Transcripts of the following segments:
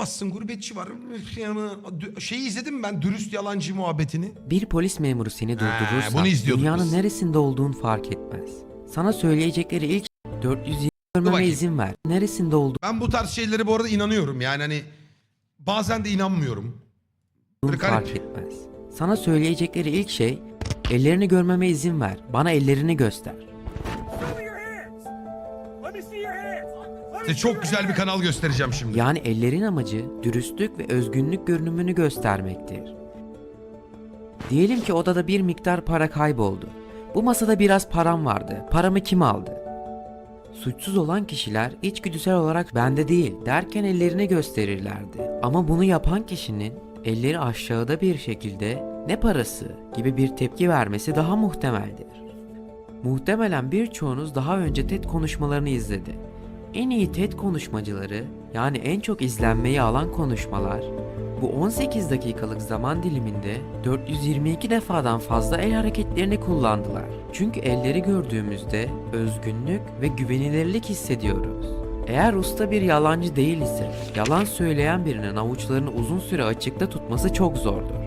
bulamazsın. Gurbetçi var. Şeyi izledim ben dürüst yalancı muhabbetini. Bir polis memuru seni durdurursa bunu izliyorduk dünyanın biz. neresinde olduğun fark etmez. Sana söyleyecekleri ilk 420 görmeme bakayım. izin ver. Neresinde olduğunu Ben bu tarz şeylere bu arada inanıyorum. Yani hani bazen de inanmıyorum. Böyle fark garip. etmez. Sana söyleyecekleri ilk şey ellerini görmeme izin ver. Bana ellerini göster. Size çok güzel bir kanal göstereceğim şimdi. Yani ellerin amacı dürüstlük ve özgünlük görünümünü göstermektir. Diyelim ki odada bir miktar para kayboldu. Bu masada biraz param vardı. Paramı kim aldı? Suçsuz olan kişiler içgüdüsel olarak bende değil derken ellerini gösterirlerdi. Ama bunu yapan kişinin elleri aşağıda bir şekilde ne parası gibi bir tepki vermesi daha muhtemeldir. Muhtemelen birçoğunuz daha önce TED konuşmalarını izledi. En iyi TED konuşmacıları yani en çok izlenmeyi alan konuşmalar bu 18 dakikalık zaman diliminde 422 defadan fazla el hareketlerini kullandılar. Çünkü elleri gördüğümüzde özgünlük ve güvenilirlik hissediyoruz. Eğer usta bir yalancı değil ise yalan söyleyen birinin avuçlarını uzun süre açıkta tutması çok zordur.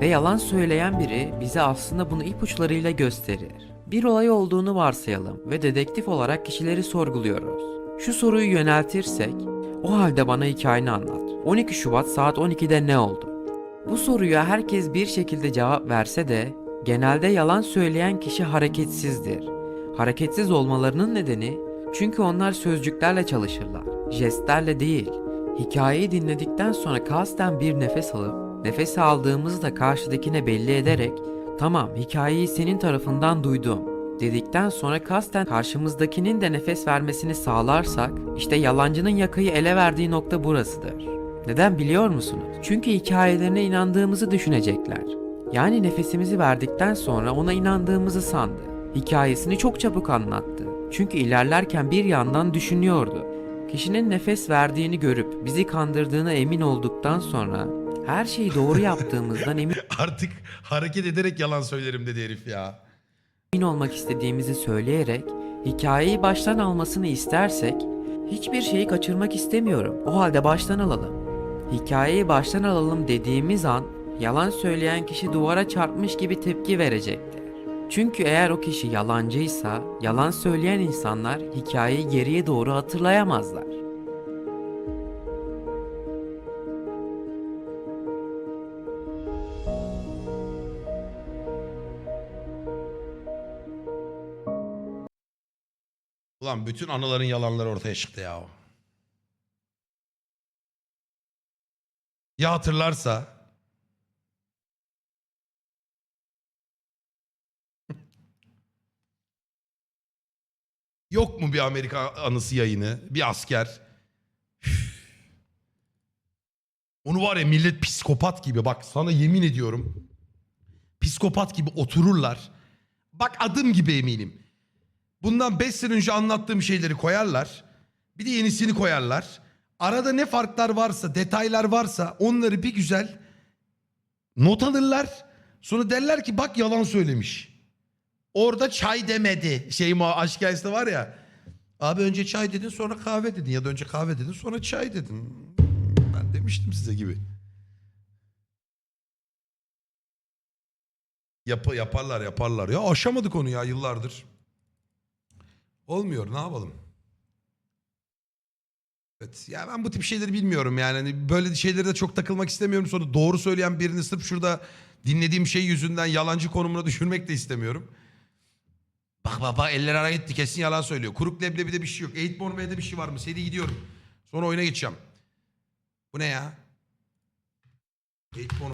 Ve yalan söyleyen biri bize aslında bunu ipuçlarıyla gösterir. Bir olay olduğunu varsayalım ve dedektif olarak kişileri sorguluyoruz. Şu soruyu yöneltirsek, o halde bana hikayeni anlat. 12 Şubat saat 12'de ne oldu? Bu soruya herkes bir şekilde cevap verse de genelde yalan söyleyen kişi hareketsizdir. Hareketsiz olmalarının nedeni çünkü onlar sözcüklerle çalışırlar, jestlerle değil. Hikayeyi dinledikten sonra kasten bir nefes alıp nefesi aldığımızda karşıdakine belli ederek tamam hikayeyi senin tarafından duydum dedikten sonra kasten karşımızdakinin de nefes vermesini sağlarsak işte yalancının yakayı ele verdiği nokta burasıdır. Neden biliyor musunuz? Çünkü hikayelerine inandığımızı düşünecekler. Yani nefesimizi verdikten sonra ona inandığımızı sandı. Hikayesini çok çabuk anlattı. Çünkü ilerlerken bir yandan düşünüyordu. Kişinin nefes verdiğini görüp bizi kandırdığına emin olduktan sonra her şeyi doğru yaptığımızdan emin Artık hareket ederek yalan söylerim dedi herif ya. emin olmak istediğimizi söyleyerek hikayeyi baştan almasını istersek hiçbir şeyi kaçırmak istemiyorum. O halde baştan alalım. Hikayeyi baştan alalım dediğimiz an yalan söyleyen kişi duvara çarpmış gibi tepki verecektir. Çünkü eğer o kişi yalancıysa yalan söyleyen insanlar hikayeyi geriye doğru hatırlayamazlar. Ulan bütün anıların yalanları ortaya çıktı ya. Ya hatırlarsa? Yok mu bir Amerika anısı yayını? Bir asker. Onu var ya millet psikopat gibi bak sana yemin ediyorum. Psikopat gibi otururlar. Bak adım gibi eminim. Bundan 5 sene önce anlattığım şeyleri koyarlar. Bir de yenisini koyarlar. Arada ne farklar varsa, detaylar varsa onları bir güzel not alırlar. Sonra derler ki bak yalan söylemiş. Orada çay demedi. Şey mu aşk hikayesi var ya. Abi önce çay dedin sonra kahve dedin ya da önce kahve dedin sonra çay dedin. Ben demiştim size gibi. Yap yaparlar yaparlar. Ya aşamadık onu ya yıllardır. Olmuyor ne yapalım? Evet ya ben bu tip şeyleri bilmiyorum yani Hani böyle şeylere de çok takılmak istemiyorum. Sonra doğru söyleyen birini sırf şurada dinlediğim şey yüzünden yalancı konumuna düşürmek de istemiyorum. Bak bak bak eller ara gitti kesin yalan söylüyor. Kuruk leblebide bir şey yok. Eğit Morme'de bir şey var mı? Seri gidiyorum. Sonra oyuna geçeceğim. Bu ne ya? Eğit